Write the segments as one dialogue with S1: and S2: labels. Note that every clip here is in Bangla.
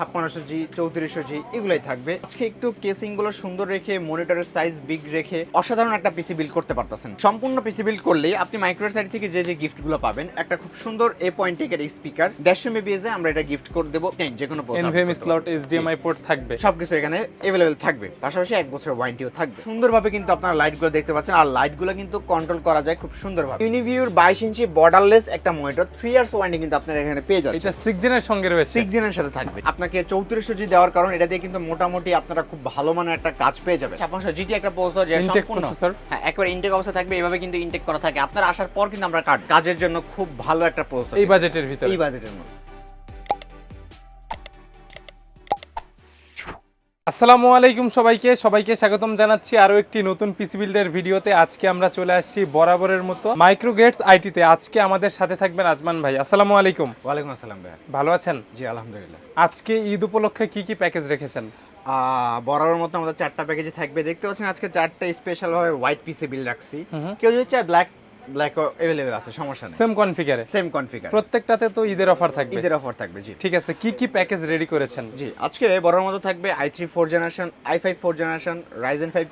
S1: ছাপ্পান্নশো জি চৌত্রিশশো জি এগুলাই থাকবে। আজকে একটু কেসিংগুলো সুন্দর রেখে মনিটরের সাইজ বিগ রেখে অসাধারণ একটা পিসি বিল্ড করতে পারতেছেন। সম্পূর্ণ পিসি বিল্ড করলেই আপনি মাইক্রো সাইড থেকে যে যে গিফটগুলো পাবেন একটা খুব সুন্দর এ পয়েন্ট টেকের স্পিকার দেড়শো এ আমরা এটা গিফট করে দেবো। যে কোনো
S2: এনভিএম স্লট। এইচডিএমআই পোর্ট থাকবে।
S1: সবকিছু এখানে অ্যাভেলেবেল থাকবে। পাশাপাশি এক বছরের ওয়ারেন্টিও থাকবে। সুন্দরভাবে কিন্তু আপনারা লাইটগুলো দেখতে পাচ্ছেন আর লাইটগুলো কিন্তু কন্ট্রোল করা যায় খুব সুন্দরভাবে। ইউনিভিউর বাইশ ইঞ্চি বর্ডারলেস একটা মনিটর থ্রি ইয়ার্স ওয়ারেন্টি কিন্তু আপনারা এখানে পেয়ে যাচ্ছেন।
S2: এটা সিক্স জেনের সঙ্গে রয়েছে।
S1: সিক্স জেনের সাথে থাকবে। আপনাকে চৌত্রিশশো জি দেওয়ার কারণ এটা দিয়ে কিন্তু মোটামুটি আপনারা খুব ভালো মানের একটা কাজ পেয়ে যাবেন। আপনার জিটি একটা প্রসেসর যে সম্পূর্ণ হ্যাঁ একবার ইনটেক অবস্থা থাকবে এভাবে কিন্তু ইনটেক করা থাকে। আপনারা আসার পর কিন্তু আমরা কাজের জন্য খুব ভালো একটা প্রসেসর
S2: এই বাজেটের ভিতরে।
S1: এই বাজেটের মধ্যে।
S2: আসসালামু আলাইকুম সবাইকে সবাইকে স্বাগতম জানাচ্ছি আরও একটি নতুন পিসি বিল্ডের ভিডিওতে। আজকে আমরা চলে আসছি বরাবরের মতো মাইক্রো গেটস আইটিতে। আজকে আমাদের সাথে থাকবেন আজমান ভাই। আসসালামু আলাইকুম।
S1: ওয়ালাইকুম আসসালাম ভাই
S2: ভালো আছেন?
S1: জি আলহামদুলিল্লাহ।
S2: আজকে ঈদ উপলক্ষে কি কি প্যাকেজ রেখেছেন?
S1: আহ, বরাবর মতো আমাদের চারটা প্যাকেজে থাকবে। দেখতে পাচ্ছেন আজকে চারটা স্পেশাল ভাবে হোয়াইট পিসে বিল রাখছি। কেউ যদি চায় ব্ল্যাক ব্ল্যাক অ্যাভেলেবেল আছে সমস্যা নেই।
S2: সেম কনফিগারে
S1: সেম কনফিগার
S2: প্রত্যেকটাতে তো ঈদের অফার থাকবে।
S1: ঈদের অফার থাকবে জি।
S2: ঠিক আছে কি কি প্যাকেজ রেডি করেছেন?
S1: জি আজকে বড় মতো থাকবে I three four generation I five four generation Ryzen five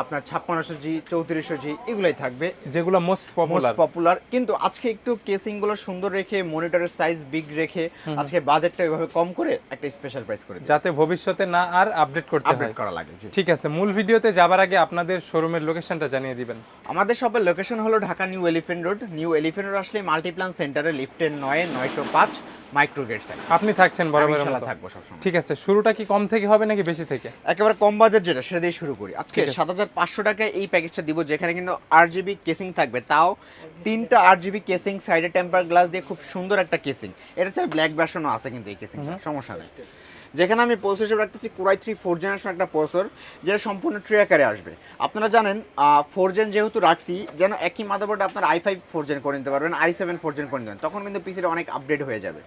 S1: আপনার ছাপ্পান্নশো জি চৌত্রিশশো জি এগুলাই থাকবে।
S2: যেগুলো মোস্ট পপুলার
S1: পপুলার কিন্তু আজকে একটু কেসিংগুলো সুন্দর রেখে মনিটরের সাইজ বিগ রেখে আজকে বাজেটটা এভাবে কম করে একটা স্পেশাল প্রাইস করে
S2: যাতে ভবিষ্যতে না আর আপডেট করতে হয়।
S1: করা লাগে
S2: ঠিক আছে মূল ভিডিওতে যাবার আগে আপনাদের শোরুমের লোকেশনটা জানিয়ে দিবেন।
S1: আমাদের শপের লোকেশন হলো Dhaka New Elephant Road New Elephant Road আসলে মাল্টিপ্লান সেন্টারে লিফটের নয় নয়শো পাঁচ। মাইক্রো গেট
S2: আপনি থাকছেন বরাবরের
S1: ইনশাল্লাহ
S2: মতো।
S1: থাকব সবসময়।
S2: ঠিক আছে শুরুটা কি কম থেকে হবে নাকি বেশি থেকে?
S1: একেবারে কম বাজেট যেটা সেটা দিয়ে শুরু করি। আজকে সাত হাজার পাঁচশো টাকায় এই প্যাকেজটা দিব যেখানে কিন্তু আট জিবি কেসিং থাকবে। তাও তিনটা আট জিবি কেসিং সাইডে টেম্পার গ্লাস দিয়ে খুব সুন্দর একটা কেসিং। এটা ছাড়া ব্ল্যাক ভার্সনও আছে কিন্তু এই কেসিং সমস্যা নেই। যেখানে আমি প্রসেসর হিসেবে রাখতেছি core i three four generation একটা প্রসেসর যেটা সম্পূর্ণ ট্রি আকারে আসবে। আপনারা জানেন ফোর জেন যেহেতু রাখছি যেন একই মাদারবোর্ডে আপনার আই ফাইভ ফোর জেন করে নিতে পারবেন আই সেভেন ফোর জেন করে নিতে পারবেন তখন কিন্তু পিসিটা অনেক আপডেট হয়ে যাবে।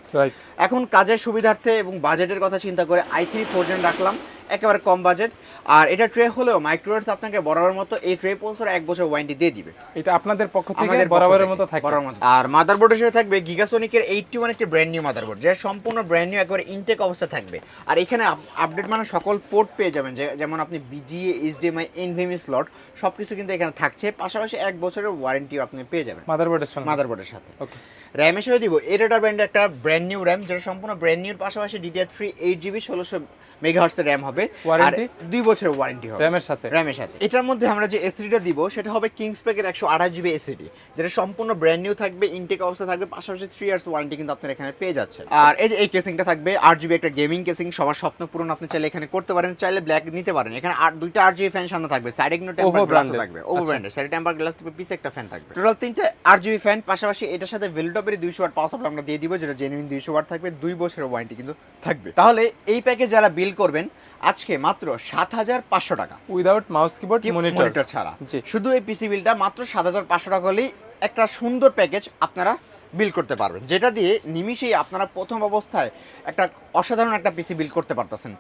S1: এখন কাজের সুবিধার্থে এবং বাজেটের কথা চিন্তা করে আই থ্রি ফোর জেন রাখলাম একেবারে কম বাজেট আর এটা ট্রে হলেও মাইক্রোওয়েভস আপনাকে বরাবর মতো এই ট্রে পৌঁছার এক বছর ওয়ারেন্টি দিয়ে দিবে।
S2: এটা আপনাদের পক্ষ থেকে বরাবরের মতো থাকবে।
S1: আর মাদারবোর্ড হিসেবে থাকবে গিগাসোনিকের এইটটি ওয়ান একটি ব্র্যান্ড নিউ মাদারবোর্ড যেটা সম্পূর্ণ ব্র্যান্ড নিউ একেবারে ইনটেক অবস্থা থাকবে। আর এখানে আপডেট মানে সকল পোর্ট পেয়ে যাবেন যে- যেমন আপনি বিজিএ এইচডিএমআই এনভিএমই স্লট সব কিছু কিন্তু এখানে থাকছে। পাশাপাশি এক বছরের ওয়ারেন্টিও আপনি পেয়ে যাবেন।
S2: মাদারবোর্ডের সঙ্গে।
S1: মাদারবোর্ডের সাথে।
S2: ওকে
S1: র্যাম হিসেবে দিব। এটাটা ব্র্যান্ডের একটা ব্র্যান্ড নিউ র্যাম যেটা সম্পূর্ণ ব্র্যান্ড নিউর পাশাপাশি ডিডিআর থ্রি এইট জিবি ষোলোশো মেগাহার্টসের র্যাম হবে। আর দুই বছরের ওয়ারেন্টি হবে।
S2: র্যামের সাথে?
S1: র্যামের সাথে। এটার মধ্যে আমরা যে এসিডিটা দিব সেটা হবে কিংস প্যাকের একশো আঠাশ জিবি এসিডি যেটা সম্পূর্ণ ব্র্যান্ড নিউ থাকবে ইনটেক অবস্থা থাকবে পাশাপাশি থ্রি ইয়ার্স ওয়ারেন্টি কিন্তু আপনার এখানে পেয়ে যাচ্ছেন। আর এই যে এই কেসিংটা থাকবে আট জিবি একটা গেমিং কেসিং সবার স্বপ্ন পূরণ আপনি চাইলে এখানে করতে পারেন চাইলে ব্ল্যাক নিতে পারেন। এখানে আর দুইটা আট জিবি ফ্যান সামনে থাকবে সাইডে কিন্তু টেম্পার গ্লাস থাকবে ওভার। ব্র্যান্ডের সাইডে টেম্পার গ্লাস থাকবে পিছে একটা ফ্যান থাকবে। টোটাল তিনটে আট জিবি ফ্যান পাশাপাশি এটার সাথে ভেলটপের দুইশো ওয়াট পাওয়ার সাপ্লাই আমরা দিয়ে দিব যেটা জেনুইন দুইশো ওয়াট থাকবে দুই বছরের ওয়ারেন্টি কিন্তু থাকবে। তাহলে এই প্যাকেজ যারা বিল করবেন আজকে মাত্র সাত হাজার পাঁচশো টাকা।
S2: উইদাউট মাউস কিবোর্ড মনিটর
S1: ছাড়া। শুধু এই পিসি বিলটা মাত্র সাত হাজার পাঁচশো টাকা হলেই একটা সুন্দর প্যাকেজ আপনারা বিল করতে পারবেন। যেটা দিয়ে নিমিশেই আপনারা প্রথম অবস্থায় একটা অসাধারণ একটা পিসি বিল করতে পারতেছেন।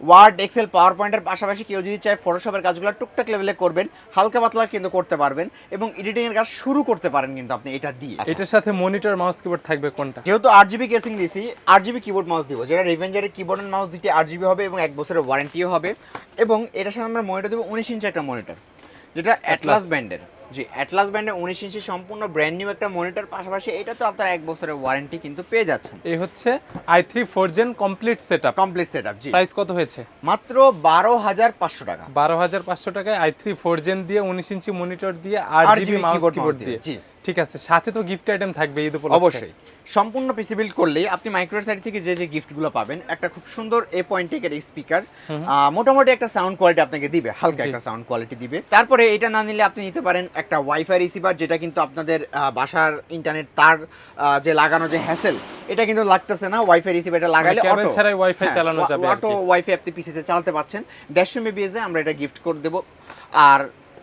S1: ওয়ার্ড এক্সেল পাওয়ার পয়েন্টের পাশাপাশি কেউ যদি চায় ফটোশপের কাজগুলো টুকটাক লেভেলে করবেন হালকা পাতলা কিন্তু করতে পারবেন এবং এডিটিং এর কাজ শুরু করতে পারেন কিন্তু আপনি এটা দিয়ে।
S2: এটার সাথে মনিটর মাউস কিবোর্ড থাকবে কোনটা?
S1: যেহেতু আট জিবি কেসিং দিয়েছি আট জিবি কিবোর্ড মাউস দিব। যেটা রেভেঞ্জারের কিবোর্ড এন্ড মাউস দিতে আট জিবি হবে এবং এক বছরের ওয়ারেন্টিও হবে। এবং এটার সাথে আমরা মনিটর দেবো উনিশ ইঞ্চি একটা মনিটর যেটা অ্যাটলাস ব্যান্ডের জি অ্যাটলাস ব্র্যান্ডে উনিশ ইঞ্চি সম্পূর্ণ ব্র্যান্ড নিউ একটা মনিটর পাশাপাশি এটা তো আপনার এক বছরের ওয়ারেন্টি কিন্তু পেয়ে যাচ্ছেন।
S2: এই হচ্ছে I three four gen complete set up
S1: complete set G.
S2: Price কত হয়েছে?
S1: মাত্র বারো হাজার পাঁচশো টাকা।
S2: বারো হাজার পাঁচশো টাকায় আই থ্রি ফোর জেন দিয়ে উনিশ ইঞ্চি মনিটর দিয়ে
S1: আর
S2: জিবি মাউস কিবোর্ড দিয়ে। ঠিক আছে সাথে তো গিফট আইটেম থাকবে ঈদ উপলক্ষে।
S1: অবশ্যই। সম্পূর্ণ পিসি বিল্ড করলেই আপনি মাইক্রো সাইড থেকে যে যে গিফটগুলো পাবেন একটা খুব সুন্দর এ পয়েন্ট টেকের স্পিকার মোটামুটি একটা সাউন্ড কোয়ালিটি আপনাকে দিবে হালকা একটা সাউন্ড কোয়ালিটি দিবে। তারপরে এটা না নিলে আপনি নিতে পারেন একটা ওয়াইফাই রিসিভার যেটা কিন্তু আপনাদের বাসার ইন্টারনেট তার যে লাগানো যে হ্যাসেল এটা কিন্তু লাগতেছে না। ওয়াইফাই রিসিভারটা লাগালে
S2: cable
S1: অটো
S2: ছাড়াই Wi-Fi চালানো যাবে
S1: অটো ওয়াইফাই আপনি পিসিতে চালাতে পারছেন। দেড়শো মেবিএস এ আমরা এটা গিফট করে দেবো। আর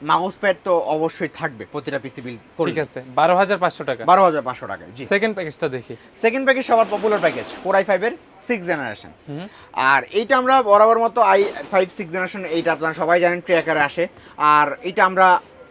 S1: মাউস প্যাড তো অবশ্যই থাকবে প্রতিটা পিসি বিল
S2: ঠিক আছে বারো হাজার পাঁচশো টাকা।
S1: বারো হাজার পাঁচশো টাকা জি।
S2: সেকেন্ড প্যাকেজটা দেখি।
S1: সেকেন্ড প্যাকেজ সবার পপুলার প্যাকেজ ফোর আই ফাইভের সিক্স জেনারেশন আর এইটা আমরা বরাবর মতো আই ফাইভ সিক্স জেনারেশন এইটা আপনারা সবাই জানেন ট্রেকারে আসে। আর এটা আমরা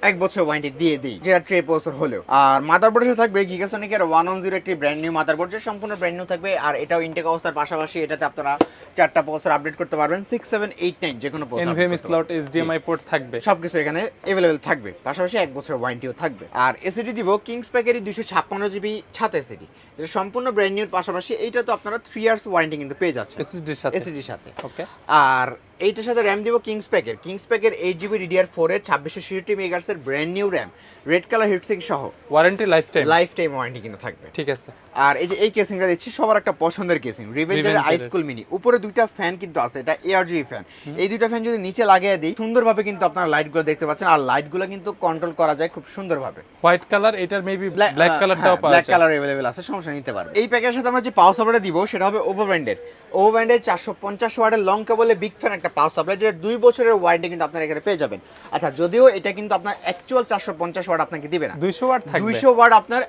S1: এক বছর ওয়ারেন্টি দিয়ে দিই যেটা ট্রে প্রসেসর হলেও। আর মাদারবোর্ডের সাথে থাকবে গিগাসনিকের ওয়ান ওয়ান জিরো একটি ব্র্যান্ড নিউ মাদারবোর্ড যে সম্পূর্ণ ব্র্যান্ড নিউ থাকবে আর এটাও ইনটেক অবস্থার পাশাপাশি এটাতে আপনারা চারটা প্রসেসর আপডেট করতে পারবেন সিক্স সেভেন এইট নাইন যে কোনো
S2: এনভিএম স্লট। এইচডিএমআই পোর্ট থাকবে।
S1: সবকিছু এখানে অ্যাভেলেবেল থাকবে পাশাপাশি এক বছর ওয়ারেন্টিও থাকবে। আর এসিডি দিব কিংস প্যাকেরই দুশো ছাপ্পান্ন জিবি ছাত এসিডি যেটা সম্পূর্ণ ব্র্যান্ড নিউর পাশাপাশি এইটা তো আপনারা থ্রি ইয়ার্স ওয়ারেন্টি কিন্তু পেয়ে যাচ্ছে
S2: এসএসডির সাথে।
S1: এসিডির সাথে।
S2: ওকে
S1: আর এইটার সাথে র্যাম দিব কিংস প্যাকের কিংস প্যাকের এইট জিবি ডিডিআর ফোরের ছাব্বিশশো ছিষট্টি মেগার্সের brand new RAM red colour heatsink সহ
S2: warranty
S1: lifetime lifetime warranty কিন্তু থাকবে
S2: ঠিক আছে
S1: আর এই যে এই কেসিংটা দিচ্ছি সবার একটা পছন্দের কেসিং রিভেঞ্জারের
S2: Revenger-এর।
S1: আইস্কুল মিনি উপরে দুইটা ফ্যান কিন্তু আছে এটা এআরজি ফ্যান এই দুইটা ফ্যান যদি নিচে লাগিয়ে দিই সুন্দরভাবে কিন্তু আপনারা লাইটগুলো দেখতে পাচ্ছেন আর লাইটগুলো কিন্তু কন্ট্রোল করা যায় খুব সুন্দরভাবে
S2: হোয়াইট কালার এটার মেবি ব্ল্যাক কালারটাও পাওয়া
S1: ব্ল্যাক
S2: যায়
S1: কালার अवेलेबल আছে সমস্যা নিতে পারবে এই প্যাকেজের সাথে আমরা যে পাওয়ার সাপ্লাইটা দিব সেটা হবে ওভো ব্র্যান্ডের ওভো ব্র্যান্ডের চারশো পঞ্চাশ ওয়াটের লং কেবলে বিগ ফ্যান একটা পাওয়ার সাপ্লাই যেটা দুই বছরের ওয়ারেন্টি কিন্তু আপনারা এখানে পেয়ে যাবেন। আচ্ছা যদিও এটা কিন্তু আপনার অ্যাকচুয়াল চারশো পঞ্চাশ ওয়াট আপনাকে দিবে না।
S2: 200 ওয়াট
S1: দুইশো ওয়াট আপনার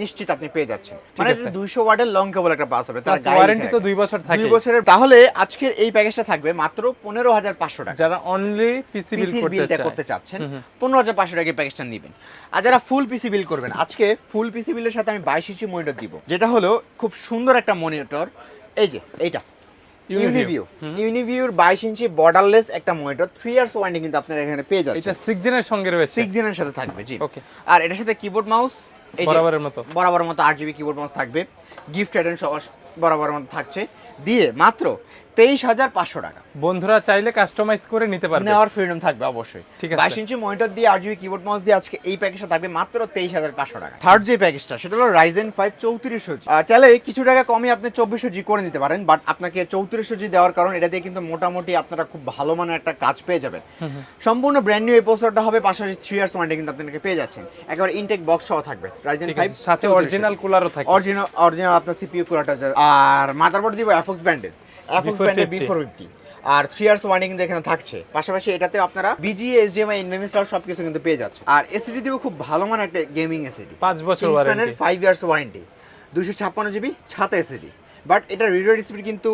S1: নিশ্চিত আপনি পেয়ে যাচ্ছেন। মানে দুইশো ওয়াটের লং কেবল একটা পাওয়ার সাপ্লাই তার
S2: ওয়ারেন্টি তো দুই বছর থাকে।
S1: দুই বছরের তাহলে আজকের এই প্যাকেজটা থাকবে মাত্র পনেরো হাজার পাঁচশো টাকা।
S2: যারা অনলি পিসি বিল করতে
S1: চাচ্ছেন পনেরো হাজার পাঁচশো টাকা প্যাকেজটা নেবেন। আর যারা ফুল পিসি বিল করবেন আজকে ফুল পিসি বিলের সাথে আমি বাইশ ইঞ্চি মনিটর দিব যেটা হলো খুব সুন্দর একটা মনিটর এই যে এইটা। ইউনিভিউ ইউনিভিউর বাইশ ইঞ্চি বর্ডারলেস একটা মনিটর থ্রি ইয়ার্স ওয়ারেন্টি কিন্তু আপনারা এখানে পেয়ে
S2: এটা
S1: যাচ্ছেন
S2: 6 জেনের সঙ্গে রয়েছে।
S1: সিক্স জেনের সাথে থাকবে জি।
S2: ওকে
S1: আর এটার সাথে কিবোর্ড মাউস এই
S2: বরাবরের মতো।
S1: বরাবরের মতো আর জিবি কিবোর্ড মাউস থাকবে। গিফট আইটেম সবার বরাবরের মতো থাকছে। দিয়ে মাত্র তেইশ হাজার পাঁচশো টাকা।
S2: বন্ধুরা চাইলে কাস্টমাইজ করে নিতে পারবে।
S1: নেওয়ার ফ্রিডম থাকবে অবশ্যই।
S2: ঠিক আছে।
S1: বাইশ ইঞ্চি মনিটর দিয়ে আট জিবি কিবোর্ড মাউস দিয়ে আজকে এই প্যাকেজটা থাকবে মাত্র তেইশ হাজার পাঁচশো টাকা। থার্ড যে প্যাকেজটা সেটা হলো রাইজেন ফাইভ চৌত্রিশশো জি চাইলে কিছু টাকা কমে আপনি চব্বিশশো জি করে নিতে পারেন বাট আপনাকে চৌত্রিশশো জি দেওয়ার কারণ এটা দিয়ে কিন্তু মোটামুটি আপনারা খুব ভালো মানের একটা কাজ পেয়ে যাবেন। সম্পূর্ণ ব্র্যান্ড নিউ এই প্রসেসরটা হবে পাশাপাশি থ্রি ইয়ার্স ওয়ারেন্টি কিন্তু আপনাকে পেয়ে যাচ্ছেন। একবার ইনটেক বক্স সহ থাকবে রাইজেন ফাইভ
S2: সাথে অরিজিনাল কুলারও থাকে
S1: অরিজিনাল অরিজিনাল আপনার সিপিইউ কুলারটা আর মাদারবোর্ড দিব এফএক্স ব্র্যান্ডের এফএক্স ব্র্যান্ডের বি ফোর ফিফটি আর থ্রি ইয়ার্স ওয়ারেন্টি কিন্তু এখানে থাকছে। পাশাপাশি এটাতে আপনারা বিজি এইচডিএমআই এনএমএস সব কিছু কিন্তু পেয়ে যাচ্ছে আর এসিডি দিব খুব ভালো মানের একটা গেমিং এসিডি
S2: পাঁচ বছর ওয়ারেন্টি
S1: ফাইভ ইয়ার্স ওয়ারেন্টি দুশো ছাপ্পান্ন জিবি ছাতা এসিডি বাট এটা রিডার স্পিড কিন্তু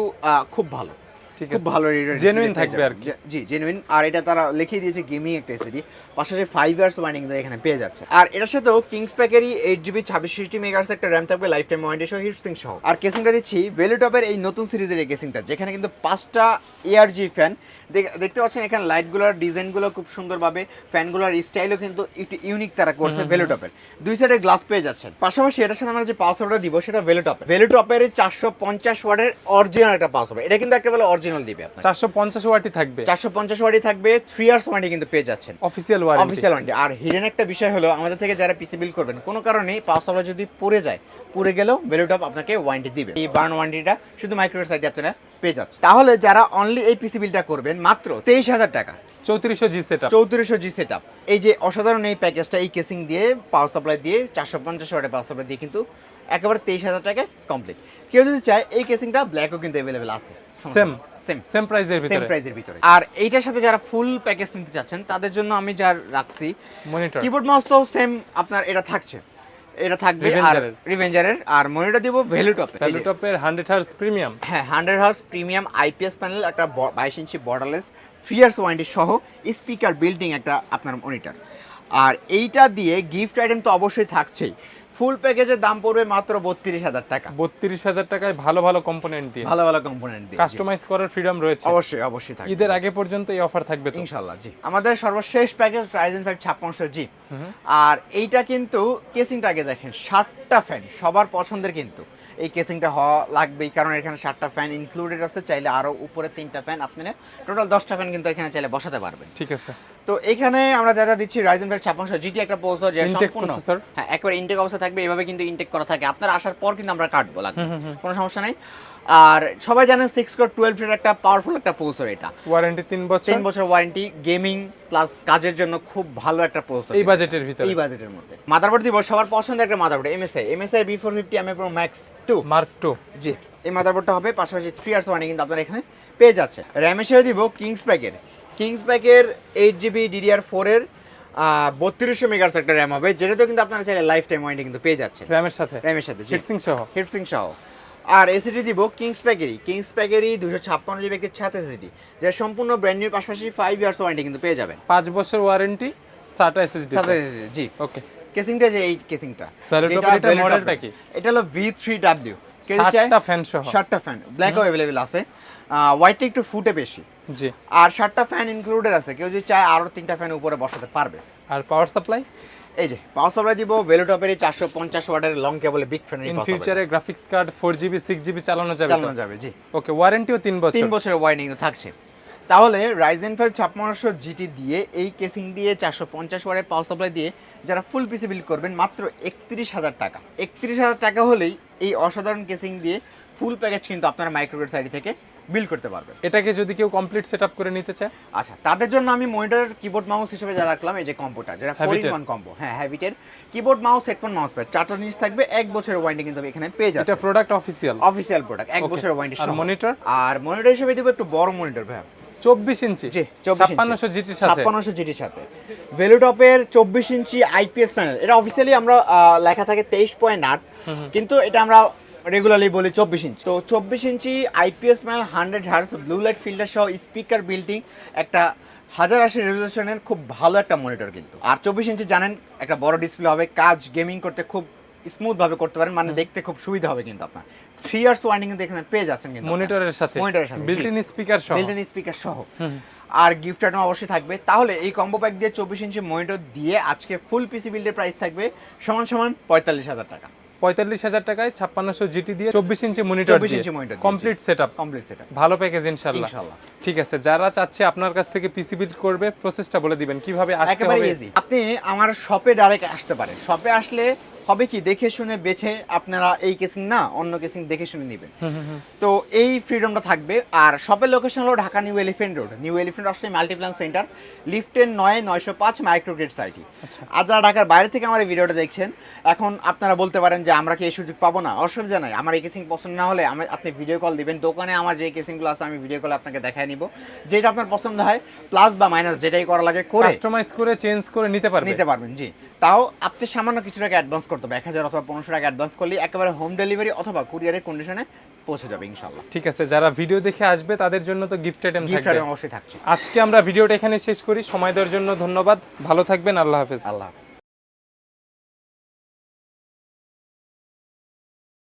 S1: খুব ভালো।
S2: ঠিক
S1: খুব। ভালো রিডার
S2: Genuine থাকবে আর
S1: জি জেনুইন আর এটা তারা লিখিয়ে দিয়েছে গেমিং একটা এসিডি পাশাপাশি ফাইভ ইয়ার্স ওয়ারেন্টি কিন্তু এখানে পেয়ে যাচ্ছে। আর এটার সাথেও কিংস প্যাকেরই এইট জিবি ছাব্বিশ সিক্সটি মেগার্স একটা র্যাম থাকবে লাইফ টাইম ওয়ারেন্টি সহ হিট সিং সহ। আর কেসিংটা দিচ্ছি ভেলুটপের এই নতুন সিরিজের এই কেসিংটা যেখানে কিন্তু পাঁচটা এআরজি ফ্যান দেখতে পাচ্ছেন এখানে লাইটগুলোর ডিজাইনগুলো খুব সুন্দরভাবে ফ্যানগুলোর স্টাইলও কিন্তু একটু ইউনিক তারা করছে ভেলুটপের দুই সাইডে গ্লাস পেয়ে যাচ্ছেন। পাশাপাশি এটার সাথে আমরা যে পাওয়ারটা দিব সেটা ভেলুটপ ভেলুটপের চারশো পঞ্চাশ ওয়ার্ডের অরিজিনাল একটা পাসওয়ার্ড এটা কিন্তু একেবারে অরিজিনাল দিবে আপনার
S2: চারশো পঞ্চাশ ওয়াটই থাকবে।
S1: চারশো পঞ্চাশ ওয়াটই থাকবে থ্রি ইয়ার্স ওয়ারেন্টি কিন্তু পেয়ে যাচ্ছেন।
S2: অফিসিয়াল ওয়ারেন্টি
S1: অফিসিয়াল ওয়ারেন্টি আর হিডেন একটা বিষয় হলো, আমাদের থেকে যারা পিসি বিল করবেন, কোনো কারণে পাওয়ার সাপ্লাই যদি পড়ে যায়, পুড়ে গেলেও ভ্যালুটপ আপনাকে ওয়ারেন্টি দিবে। এই বার্ন ওয়ারেন্টিটা শুধু মাইক্রোওয়েভ সাইডে আপনারা পেয়ে যাচ্ছে তাহলে যারা অনলি এই পিসি বিলটা করবেন, মাত্র তেইশ হাজার টাকা।
S2: চৌত্রিশশো জি সেট
S1: চৌত্রিশশো জি সেট এই যে অসাধারণ এই প্যাকেজটা এই কেসিং দিয়ে পাওয়ার সাপ্লাই দিয়ে চারশো পঞ্চাশ ওয়াটের পাওয়ার সাপ্লাই দিয়ে কিন্তু একেবারে তেইশ হাজার টাকা কমপ্লিট কেউ যদি চায় এই কেসিংটা ব্ল্যাকও কিন্তু অ্যাভেলেবেল আছে।
S2: সেম
S1: সেম
S2: সেম প্রাইসের
S1: সেম
S2: ভিতরে।
S1: প্রাইসের ভিতরে। আর এইটার সাথে যারা ফুল প্যাকেজ নিতে চাচ্ছেন তাদের জন্য আমি যা রাখছি
S2: মনিটর
S1: কিবোর্ড মাউস তো সেম আপনার এটা থাকছে। এটা থাকবে আর। রিভেঞ্জারের আর মনিটর দিব ভ্যালুটপ
S2: ভ্যালুটপের হান্ড্রেড হার্স প্রিমিয়াম
S1: হ্যাঁ hundred hertz premium IPS panel একটা বাইশ ইঞ্চি বর্ডারলেস ফিয়ার্স ওয়ারেন্টি সহ স্পিকার বিল্ডিং একটা আপনার মনিটর আর এইটা দিয়ে গিফট আইটেম তো অবশ্যই থাকছেই। ফুল প্যাকেজের দাম পড়বে মাত্র বত্রিশ হাজার টাকা।
S2: বত্রিশ হাজার টাকায় ভালো ভালো কম্পোনেন্ট দিয়ে।
S1: ভালো ভালো কম্পোনেন্ট দিয়ে।
S2: কাস্টমাইজ করার ফ্রিডম রয়েছে।
S1: অবশ্যই অবশ্যই থাকবে।
S2: ঈদের আগে পর্যন্ত এই অফার থাকবে
S1: ইনশাল্লাহ জি। আমাদের সর্বশেষ প্যাকেজ রাইজেন ফাইভ ছাপ্পান্নশো জি আর এইটা কিন্তু কেসিংটা আগে দেখেন ষাটটা ফ্যান সবার পছন্দের কিন্তু। এই কেসিংটা হওয়া লাগবেই, কারণ এখানে সাতটা ফ্যান ইনক্লুডেড আছে, চাইলে আরও উপরে তিনটা ফ্যান আপনি টোটাল দশটা ফ্যান কিন্তু এখানে চাইলে বসাতে পারবেন।
S2: ঠিক আছে।
S1: তো এখানে আমরা যা যা দিচ্ছি রাইজেন ফাইভ ছাপ্পান্নশো জিটি একটা প্রসেসর যে
S2: Intake
S1: সম্পূর্ণ? হ্যাঁ একবার ইনটেক অবস্থা থাকবে এভাবে কিন্তু ইনটেক করা থাকে। আপনার আসার পর কিন্তু আমরা কাটবো লাগবে। কোনো সমস্যা নাই। আর সবাই জানেন সিক্স কোর টুয়েলভ এর একটা পাওয়ারফুল একটা প্রসেসর এটা।
S2: ওয়ারেন্টি তিন বছর?
S1: তিন বছর ওয়ারেন্টি গেমিং প্লাস কাজের জন্য খুব ভালো একটা প্রসেসর
S2: এই বাজেটের ভিতরে?
S1: এই বাজেটের মধ্যে। মাদারবোর্ড দিব সবার পছন্দের একটা motherboard MSI MSI B four fifty MA pro max two
S2: mark two
S1: G এই মাদারবোর্ডটা হবে পাশাপাশি থ্রি ইয়ার্স ওয়ারেন্টি কিন্তু আপনারা এখানে পেয়ে যাচ্ছে র্যাম হিসেবে দিব কিংস প্যাকের কিংস প্যাকের এইট জিবি ডিডিআর ফোরের বত্রিশশো মেগার্স একটা র্যাম হবে যেটাতেও কিন্তু আপনারা চাইলে লাইফ টাইম ওয়ারেন্টি কিন্তু পেয়ে যাচ্ছে
S2: র্যামের সাথে?
S1: র্যামের সাথে
S2: হিটসিং সহ?
S1: হিটসিং সহ। আর এসিডি দিব কিংস প্যাকেরই কিংস প্যাকেরই দুশো ছাপ্পান্ন জিবি একটি ছাত এসিডি যেটা সম্পূর্ণ ব্র্যান্ড নিউ পাশাপাশি ফাইভ ইয়ার্স ওয়ারেন্টি কিন্তু পেয়ে যাবেন।
S2: পাঁচ বছর ওয়ারেন্টি সাটা এসএসডি
S1: সাথে জি।
S2: ওকে
S1: কেসিংটা যে এই কেসিংটা
S2: top মডেলটা কি?
S1: এটা হলো ভি থ্রি ডাব্লিউ
S2: সাতটা ফ্যান সহ?
S1: ষাটটা ফ্যান ব্ল্যাকও অ্যাভেলেবেল আছে। হোয়াইটটা একটু ফুটে বেশি।
S2: জি।
S1: আর সাতটা ফ্যান ইনক্লুডেড আছে কেউ যদি চায় আরও তিনটা ফ্যান উপরে বসাতে পারবে।
S2: আর পাওয়ার সাপ্লাই
S1: এই যে পাওয়ার সাপ্লাই দিব ভেলোটপের চারশো পঞ্চাশ ওয়াটের long cable big fan
S2: in ফিউচারে graphics card four GB six GB চালানো যাবে
S1: চালানো যাবে জি।
S2: ওকে ওয়ারেন্টিও তিন বছর।
S1: তিন বছরের ওয়ারেন্টি থাকছে। তাহলে রাইজেন ফাইভ ছাপ্পান্নশো জিটি দিয়ে এই কেসিং দিয়ে চারশো পঞ্চাশ ওয়ারের পাওয়ার সাপ্লাই দিয়ে যারা ফুল পিসি বিল করবেন মাত্র একত্রিশ হাজার টাকা। একত্রিশ হাজার টাকা হলেই এই অসাধারণ কেসিং দিয়ে ফুল প্যাকেজ কিন্তু আপনারা মাইক্রোগ্রেড সাইড থেকে বিল করতে পারবেন।
S2: এটাকে যদি কেউ কমপ্লিট সেটআপ করে নিতে চায়?
S1: আচ্ছা তাদের জন্য আমি মনিটর কিবোর্ড মাউস হিসেবে যা রাখলাম এই যে কম্পিউটার যেটা ফোর ইন ওয়ান কম্বো হ্যাঁ হ্যাবিটের keyboard mouse headphone mouse pad চারটা জিনিস থাকবে এক বছরের ওয়ারেন্টি কিন্তু এখানে পেয়ে যাচ্ছে।
S2: এটা প্রোডাক্ট অফিসিয়াল
S1: অফিসিয়াল প্রোডাক্ট এক. বছরের ওয়ারেন্টি
S2: আর monitor?
S1: আর মনিটর হিসেবে দিব একটু বড় মনিটর ভাই
S2: চব্বিশ ইঞ্চি? ছাপ্পান্নশো জিটির সাথে?
S1: ছাপ্পান্নশো জিটির সাথে। ভেলুটপের চব্বিশ ইঞ্চি আইপিএস প্যানেল এটা অফিসিয়ালি আমরা লেখা থাকে তেইশ পয়েন্ট আট। কিন্তু এটা আমরা রেগুলারলি বলি চব্বিশ ইঞ্চি তো চব্বিশ inch IPS panel hundred hertz blue light filter সহ স্পিকার বিল্ডিং একটা হাজার আশি রেজলিউশনের খুব ভালো একটা মনিটর কিন্তু। আর চব্বিশ ইঞ্চি জানেন একটা বড় ডিসপ্লে হবে কাজ গেমিং করতে খুব স্মুথ ভাবে করতে পারেন মানে দেখতে খুব সুবিধা হবে কিন্তু আপনার। থ্রি ইয়ার্স ওয়ারেন্টি কিন্তু এখানে পেয়ে যাচ্ছেন কিন্তু
S2: মনিটরের সাথে?
S1: মনিটরের সাথে।
S2: বিল্ট ইন স্পিকার সহ?
S1: বিল্ট স্পিকার সহ। আর গিফট আইটেম অবশ্যই থাকবে। তাহলে এই কম্বো প্যাক দিয়ে চব্বিশ ইঞ্চি মনিটর দিয়ে আজকে ফুল পিসি বিল্ডের প্রাইস থাকবে সমান সমান পঁয়তাল্লিশ হাজার টাকা।
S2: পঁয়তাল্লিশ হাজার টাকায় ছাপ্পান্নশো জিটি দিয়ে চব্বিশ ইঞ্চি মনিটর
S1: 24 ইঞ্চি monitor দিয়ে,
S2: কমপ্লিট
S1: কমপ্লিট
S2: ভালো প্যাকেজ ইনশাল্লাহ ঠিক আছে যারা চাচ্ছে আপনার কাছ থেকে পিসি বিল্ড করবে প্রসেসটা বলে দিবেন। কীভাবে আসতে হবে?
S1: আপনি আমার শপে ডাইরেক্ট আসতে পারেন। শপে আসলে হবে কি দেখে শুনে বেছে আপনারা এই কেসিং না অন্য কেসিং দেখে শুনে নেবেন। তো এই ফ্রিডমটা থাকবে। আর শপের লোকেশন হলো Dhaka new elephant road new elephant আসলে মাল্টিপ্লান সেন্টার লিফটেন নয় নয়শো পাঁচ মাইক্রোগ্রেড সাইটি আর যারা ঢাকার বাইরে থেকে আমার এই ভিডিওটা দেখছেন এখন আপনারা বলতে পারেন যে আমরা কি এই সুযোগ পাবো না? অসুবিধা নাই। আমার এই কেসিং পছন্দ না হলে আমি আপনি ভিডিও কল দিবেন। দোকানে আমার যে কেসিংগুলো আছে আমি ভিডিও কল আপনাকে দেখায় নিব। যেটা আপনার পছন্দ হয় প্লাস বা মাইনাস যেটাই করা লাগে করে
S2: কাস্টমাইজ করে চেঞ্জ করে নিতে পারবে।
S1: নিতে পারবেন জি। তাও আপনি সামান্য কিছু টাকা অ্যাডভান্স করতে হবে। এক হাজার অথবা পনেরোশো টাকা অ্যাডভান্স করলে একেবারে হোম ডেলিভারি অথবা কুরিয়ারের কন্ডিশনে পৌঁছে যাবে ইনশাল্লাহ
S2: ঠিক আছে যারা ভিডিও দেখে আসবে তাদের জন্য তো গিফট আইটেম
S1: গিফট
S2: আইটেম
S1: অবশ্যই থাকছে।
S2: আজকে আমরা ভিডিওটা এখানে শেষ করি। সময় দেওয়ার জন্য ধন্যবাদ। ভালো থাকবেন আল্লাহ হাফেজ।
S1: আল্লাহ হাফিজ।